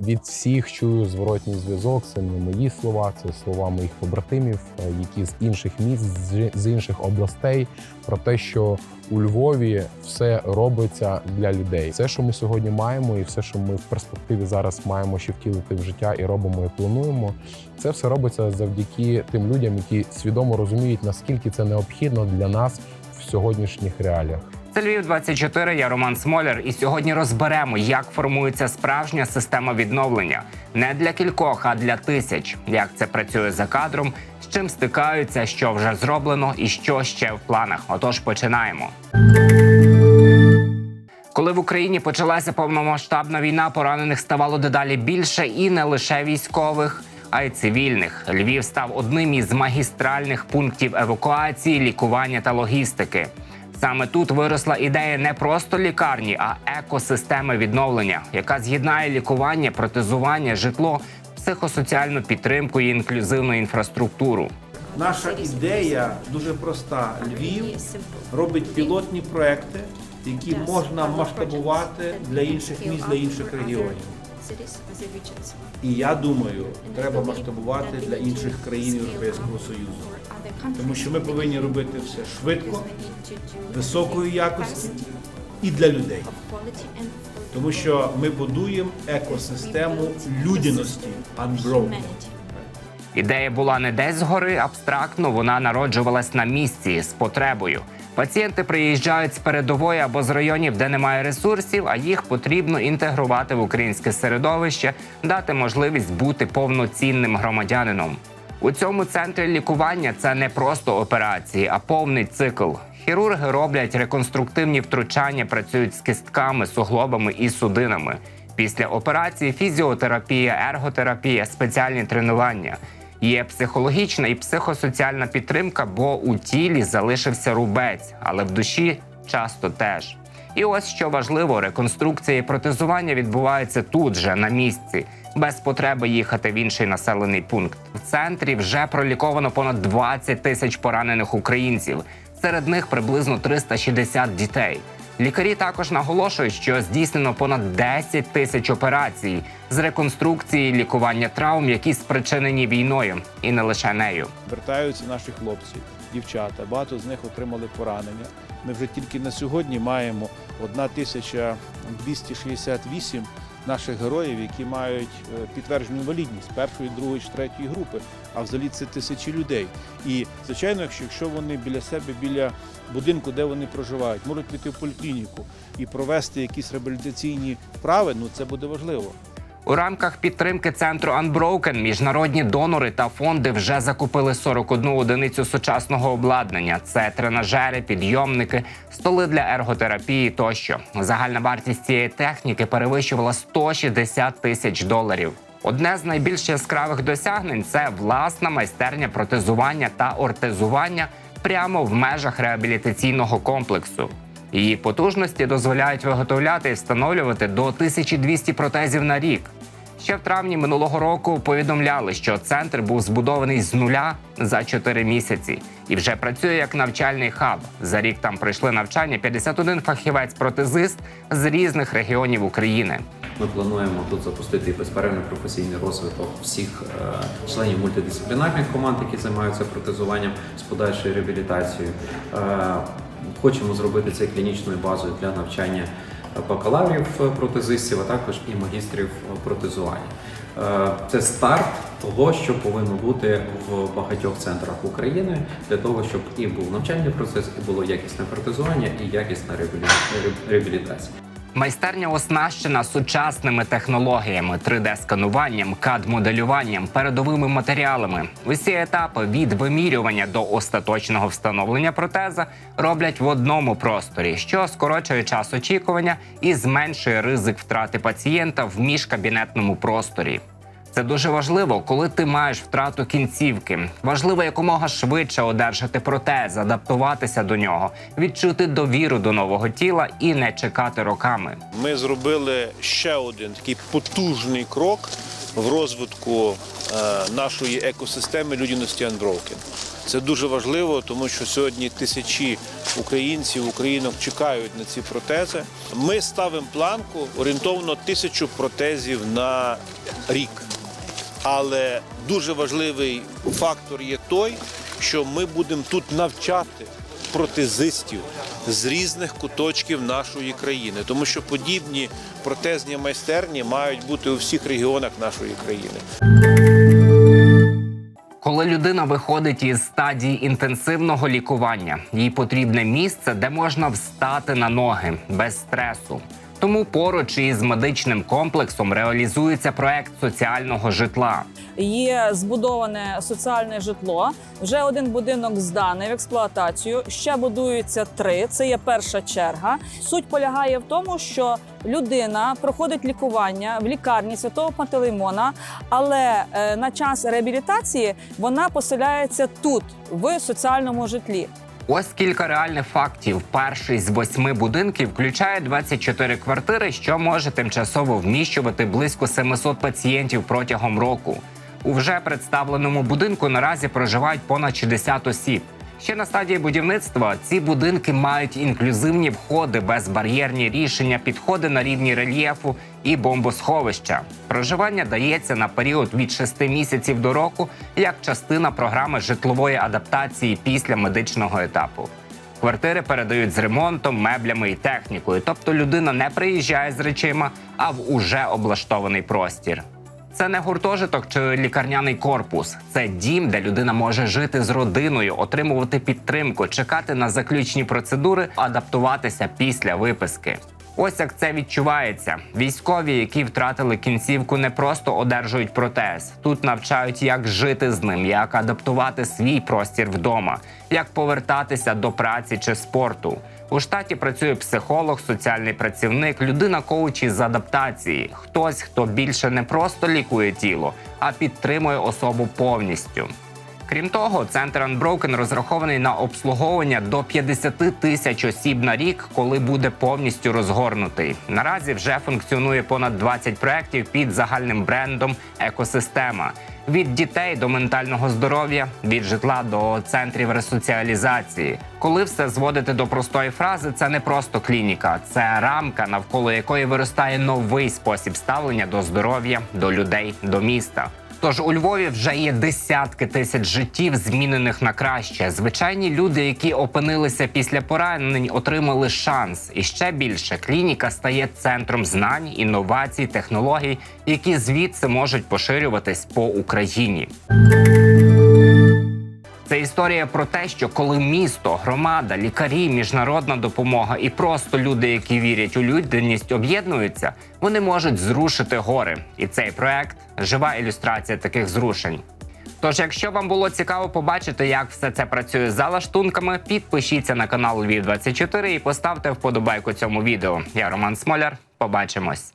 від всіх чую зворотній зв'язок. Це не мої слова, це слова моїх побратимів, е, які з інших міст, з- інших областей, про те, що у Львові все робиться для людей. Все, що ми сьогодні маємо, і все, що ми в перспективі зараз маємо ще втілити в життя і робимо, і плануємо. Це все робиться завдяки тим людям, які свідомо розуміють, наскільки це необхідно для нас в сьогоднішніх реаліях. Це Львів 24, Я Роман Смоляр. І сьогодні розберемо, як формується справжня система відновлення не для кількох, а для тисяч. Як це працює за кадром, з чим стикаються, що вже зроблено і що ще в планах. Отож, починаємо. Коли в Україні почалася повномасштабна війна, поранених ставало дедалі більше і не лише військових, а й цивільних. Львів став одним із магістральних пунктів евакуації, лікування та логістики. Саме тут виросла ідея не просто лікарні, а екосистеми відновлення, яка з'єднає лікування, протезування, житло, психосоціальну підтримку і інклюзивну інфраструктуру. Наша ідея дуже проста. Львів робить пілотні проекти, які можна масштабувати для інших міст, для інших регіонів. І я думаю, треба масштабувати для інших країн Європейського Союзу. Тому що ми повинні робити все швидко, високої якості і для людей. Тому що ми будуємо екосистему людяності unbroken. Ідея була не десь згори абстрактно, вона народжувалась на місці з потребою. Пацієнти приїжджають з передової або з районів, де немає ресурсів, а їх потрібно інтегрувати в українське середовище, дати можливість бути повноцінним громадянином. У цьому центрі лікування це не просто операції, а повний цикл. Хірурги роблять реконструктивні втручання, працюють з кістками, суглобами і судинами. Після операції фізіотерапія, ерготерапія, спеціальні тренування. Є психологічна і психосоціальна підтримка, бо у тілі залишився рубець, але в душі часто теж. І ось що важливо, реконструкція і протезування відбувається тут же на місці, без потреби їхати в інший населений пункт. В центрі вже проліковано понад 20 тисяч поранених українців. Серед них приблизно 360 дітей. Лікарі також наголошують, що здійснено понад 10 тисяч операцій з реконструкції лікування травм, які спричинені війною, і не лише нею. Вертаються наші хлопці, дівчата. Багато з них отримали поранення. Ми вже тільки на сьогодні маємо 1268 наших героїв, які мають е, підтверджену інвалідність першої, другої третьої групи. А взагалі це тисячі людей. І звичайно, якщо вони біля себе, біля будинку, де вони проживають, можуть піти в поліклініку і провести якісь реабілітаційні вправи, ну це буде важливо. У рамках підтримки центру Unbroken міжнародні донори та фонди вже закупили 41 одиницю сучасного обладнання. Це тренажери, підйомники, столи для ерготерапії тощо. Загальна вартість цієї техніки перевищувала 160 тисяч доларів. Одне з найбільш яскравих досягнень це власна майстерня протезування та ортезування прямо в межах реабілітаційного комплексу. Її потужності дозволяють виготовляти і встановлювати до 1200 протезів на рік. Ще в травні минулого року повідомляли, що центр був збудований з нуля за 4 місяці і вже працює як навчальний хаб. За рік там пройшли навчання 51 фахівець-протезист з різних регіонів України. Ми плануємо тут запустити безперервний професійний розвиток всіх е, членів мультидисциплінарних команд, які займаються протезуванням з подальшою реабілітацією. Хочемо зробити це клінічною базою для навчання бакалаврів протезистів, а також і магістрів протезування. Е, Це старт того, що повинно бути в багатьох центрах України для того, щоб і був навчальний процес, і було якісне протезування, і якісна реабілітація. Майстерня оснащена сучасними технологіями, 3D-скануванням, CAD-моделюванням, передовими матеріалами. Усі етапи від вимірювання до остаточного встановлення протеза роблять в одному просторі, що скорочує час очікування і зменшує ризик втрати пацієнта в міжкабінетному просторі. Це дуже важливо, коли ти маєш втрату кінцівки. Важливо якомога швидше одержати протез, адаптуватися до нього, відчути довіру до нового тіла і не чекати роками. Ми зробили ще один такий потужний крок в розвитку е, нашої екосистеми людяності Unbroken. Це дуже важливо, тому що сьогодні тисячі українців, українок чекають на ці протези. Ми ставимо планку орієнтовно тисячу протезів на рік. Але дуже важливий фактор є той, що ми будемо тут навчати протезистів з різних куточків нашої країни, тому що подібні протезні майстерні мають бути у всіх регіонах нашої країни. Коли людина виходить із стадії інтенсивного лікування, їй потрібне місце, де можна встати на ноги без стресу. Тому поруч із медичним комплексом реалізується проект соціального житла. Є збудоване соціальне житло. Вже один будинок зданий в експлуатацію. Ще будуються три. Це є перша черга. Суть полягає в тому, що людина проходить лікування в лікарні святого Пантелеймона, але е, на час реабілітації вона поселяється тут, в соціальному житлі. Ось кілька реальних фактів. Перший з восьми будинків включає 24 квартири, що може тимчасово вміщувати близько 700 пацієнтів протягом року. У вже представленому будинку наразі проживають понад 60 осіб. Ще на стадії будівництва ці будинки мають інклюзивні входи, безбар'єрні рішення, підходи на рівні рельєфу і бомбосховища. Проживання дається на період від 6 місяців до року як частина програми житлової адаптації після медичного етапу. Квартири передають з ремонтом, меблями і технікою, тобто людина не приїжджає з речима, а в уже облаштований простір. Це не гуртожиток чи лікарняний корпус. Це дім, де людина може жити з родиною, отримувати підтримку, чекати на заключні процедури, адаптуватися після виписки. Ось як це відчувається. Військові, які втратили кінцівку, не просто одержують протез. Тут навчають, як жити з ним, як адаптувати свій простір вдома, як повертатися до праці чи спорту. У штаті працює психолог, соціальний працівник, людина коуч із адаптації. Хтось, хто більше не просто лікує тіло, а підтримує особу повністю. Крім того, центр Unbroken розрахований на обслуговування до 50 тисяч осіб на рік, коли буде повністю розгорнутий. Наразі вже функціонує понад 20 проєктів під загальним брендом Екосистема від дітей до ментального здоров'я, від житла до центрів ресоціалізації. Коли все зводити до простої фрази, це не просто клініка, це рамка, навколо якої виростає новий спосіб ставлення до здоров'я, до людей, до міста. Тож у Львові вже є десятки тисяч життів, змінених на краще. Звичайні люди, які опинилися після поранень, отримали шанс. І ще більше клініка стає центром знань, інновацій, технологій, які звідси можуть поширюватись по Україні. Це історія про те, що коли місто, громада, лікарі, міжнародна допомога і просто люди, які вірять у людяність, об'єднуються, вони можуть зрушити гори. І цей проект жива ілюстрація таких зрушень. Тож, якщо вам було цікаво побачити, як все це працює за лаштунками, підпишіться на канал Львів 24 і поставте вподобайку цьому відео. Я Роман Смоляр. Побачимось.